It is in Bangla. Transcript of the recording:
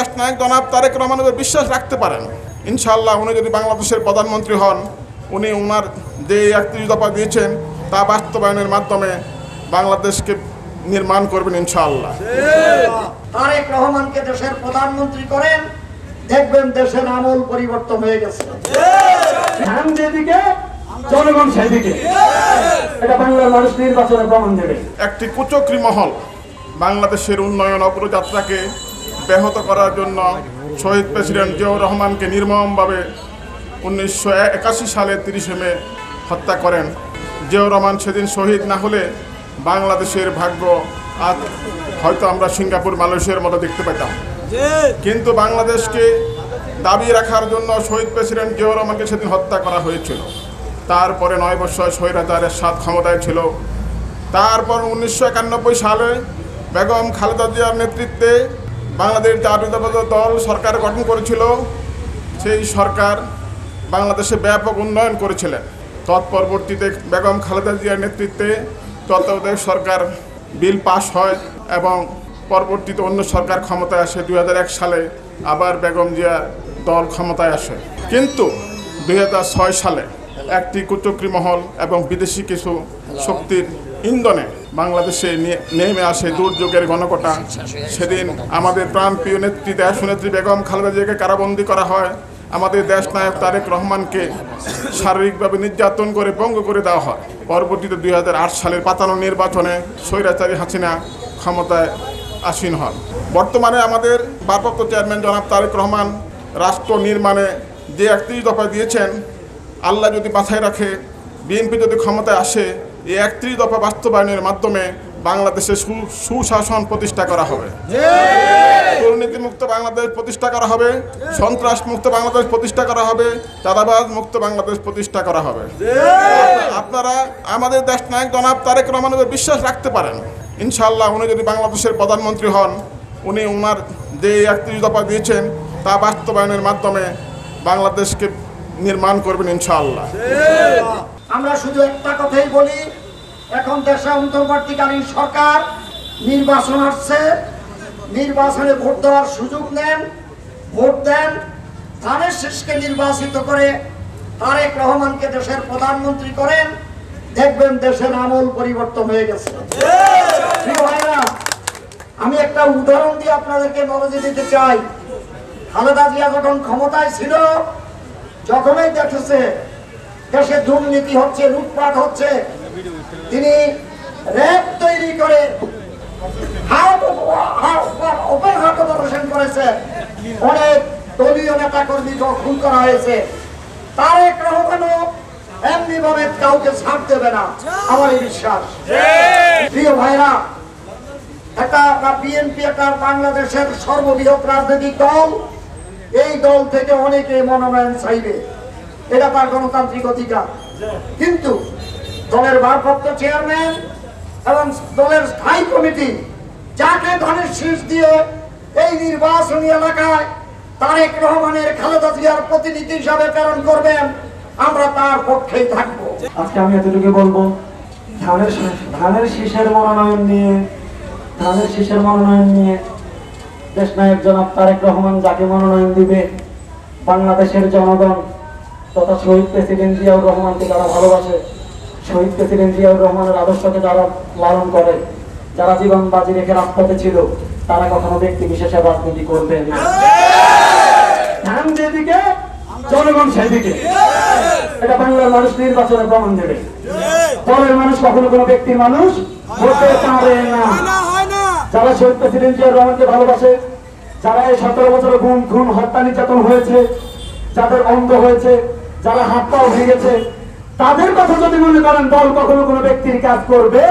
দেশ নায়ক জনাব তারেক রহমানের উপর বিশ্বাস রাখতে পারেন। ইনশাআল্লাহ উনি যদি বাংলাদেশের প্রধানমন্ত্রী হন উনি ওনার যে একত্রিশ দফা দিয়েছেন তা বাস্তবায়নের মাধ্যমে বাংলাদেশকে নির্মাণ করবেন ইনশাআল্লাহ। তারেক রহমানকে দেশের প্রধানমন্ত্রী করেন দেখবেন দেশের আমল পরিবর্তন হয়ে গেছে। ধান যেদিকে জনগণ সেদিকে। এটা বাংলার মানুষ নির্বাচনে প্রমাণ দেবে। একটি কুচক্রি মহল বাংলাদেশের উন্নয়ন অগ্রযাত্রাকে ব্যাহত করার জন্য শহীদ প্রেসিডেন্ট জিয়াউর রহমানকে নির্মমভাবে উনিশশো একাশি সালে তিরিশে মে হত্যা করেন। জিয়াউর রহমান সেদিন শহীদ না হলে বাংলাদেশের ভাগ্য আজ হয়তো আমরা সিঙ্গাপুর, মালয়েশিয়ার মতো দেখতে পেতাম। কিন্তু বাংলাদেশকে দাবি রাখার জন্য শহীদ প্রেসিডেন্ট জিয়াউর রহমানকে সেদিন হত্যা করা হয়েছিল। তারপরে নয় বছর স্বৈরাচারের সাত ক্ষমতায় ছিল। তারপর উনিশশো একানব্বই সালে বেগম খালেদা জিয়ার নেতৃত্বে বাংলাদেশ জাতীয়তাবাদী দল সরকার গঠন করেছিল। সেই সরকার বাংলাদেশে ব্যাপক উন্নয়ন করেছিলেন। তৎপরবর্তীতে বেগম খালেদা জিয়ার নেতৃত্বে তত্ত্বাবধায়ক সরকার বিল পাস হয় এবং পরবর্তীতে অন্য সরকার ক্ষমতায় আসে। দু হাজার এক সালে আবার বেগম জিয়া দল ক্ষমতায় আসে। কিন্তু দু হাজার ছয় সালে একটি কুচক্রি মহল এবং বিদেশি কিছু শক্তির ইন্ধনে বাংলাদেশে নেমে আসে দুর্যোগের গণকটা সেদিন আমাদের প্রাণপ্রিয় নেত্রী দেশনেত্রী বেগম খালেদা জিয়াকে কারাবন্দী করা হয়। আমাদের দেশ নায়ক তারেক রহমানকে শারীরিকভাবে নির্যাতন করে পঙ্গু করে দেওয়া হয়। পরবর্তীতে দুই হাজার আট সালের পাতানো নির্বাচনে স্বৈরাচারী হাসিনা ক্ষমতায় আসীন হন। বর্তমানে আমাদের ভারপ্রাপ্ত চেয়ারম্যান জনাব তারেক রহমান রাষ্ট্র নির্মাণে যে একত্রিশ দফা দিয়েছেন, আল্লাহ যদি বাছাই রাখে, বিএনপি যদি ক্ষমতায় আসে এই একত্রিশ দফা বাস্তবায়নের মাধ্যমে বাংলাদেশে সুশাসন প্রতিষ্ঠা করা হবে। দুর্নীতিমুক্ত বাংলাদেশ প্রতিষ্ঠা করা হবে সন্ত্রাস মুক্ত বাংলাদেশ প্রতিষ্ঠা করা হবে চাঁদাবাজ মুক্ত বাংলাদেশ প্রতিষ্ঠা করা হবে। আপনারা আমাদের দেশ নায়ক জনাব তারেক রহমানের বিশ্বাস রাখতে পারেন। ইনশাল্লাহ উনি যদি বাংলাদেশের প্রধানমন্ত্রী হন, উনি ওনার যে একত্রিশ দফা দিয়েছেন, তা বাস্তবায়নের মাধ্যমে বাংলাদেশকে নির্মাণ করবেন ইনশাআল্লাহ। আমরা শুধু একটা কথাই বলি, এখন দেশে অন্তর্বর্তীকালীন সরকার নির্বাচন আসছে। নির্বাচনে ভোট দেওয়ার সুযোগ নেন, ভোট দেন, ধানের শেষকে নির্বাচিত করে তারেক রহমানকে দেশের প্রধানমন্ত্রী করেন। দেখবেন দেশের আমল পরিবর্তন হয়ে গেছে। আমি একটা উদাহরণ দিয়ে আপনাদেরকে নলেজে দিতে চাই। খালেদা জিয়া যখন ক্ষমতায় ছিল, যখনই দেখেছে দেশে দুর্নীতি হচ্ছে, লুটপাট হচ্ছে। তিনি র্যাব তৈরি করে কাউকে ছাড় দেবে না বাংলাদেশের সর্ববৃহৎ রাজনৈতিক দল, এই দল থেকে অনেকে মনোনয়ন চাইবে। এটা তার গণতান্ত্রিক অধিকার। কিন্তু দলের ভারপ্রাপ্ত চেয়ারম্যান এবং দলের স্থায়ী কমিটি যাকে ধানের শীষ দিয়ে এই নির্বাচনী এলাকায় তারেক রহমানের খালেদা জিয়ার প্রতিনিধি হিসাবে প্রেরণ করবেন, আমরা তার পক্ষেই থাকব। আজকে আমি এতটুকু বলব, ধানের ধানের শীষের মনোনয়ন নিয়ে, ধানের শীষের মনোনয়ন নিয়ে দেশ নায়ক জনাব তারেক রহমান যাকে মনোনয়ন দিবে, বাংলাদেশের জনগণ তথা শহীদ প্রেসিডেন্ট জিয়াউর রহমানকে যারা ভালোবাসে, শহীদ প্রেসিডেন্ট জিয়াউর রহমানের আদর্শকে যারা লালন করে, যারা জীবন বাজি রেখে রাজপথে ছিল, তারা কখনো ব্যক্তি বিশেষে রাজনীতি করবে মানুষ মানুষ কোনো ব্যক্তির মানুষ শহীদ রহমানকে ভালোবাসে এই সতেরো হয়েছে, যাদের অন্ধ হয়েছে যারা হাত পা ভেঙে গেছে, তাদের কথা যদি মনে করেন, দল কখনো কোনো ব্যক্তির কাজ করবে।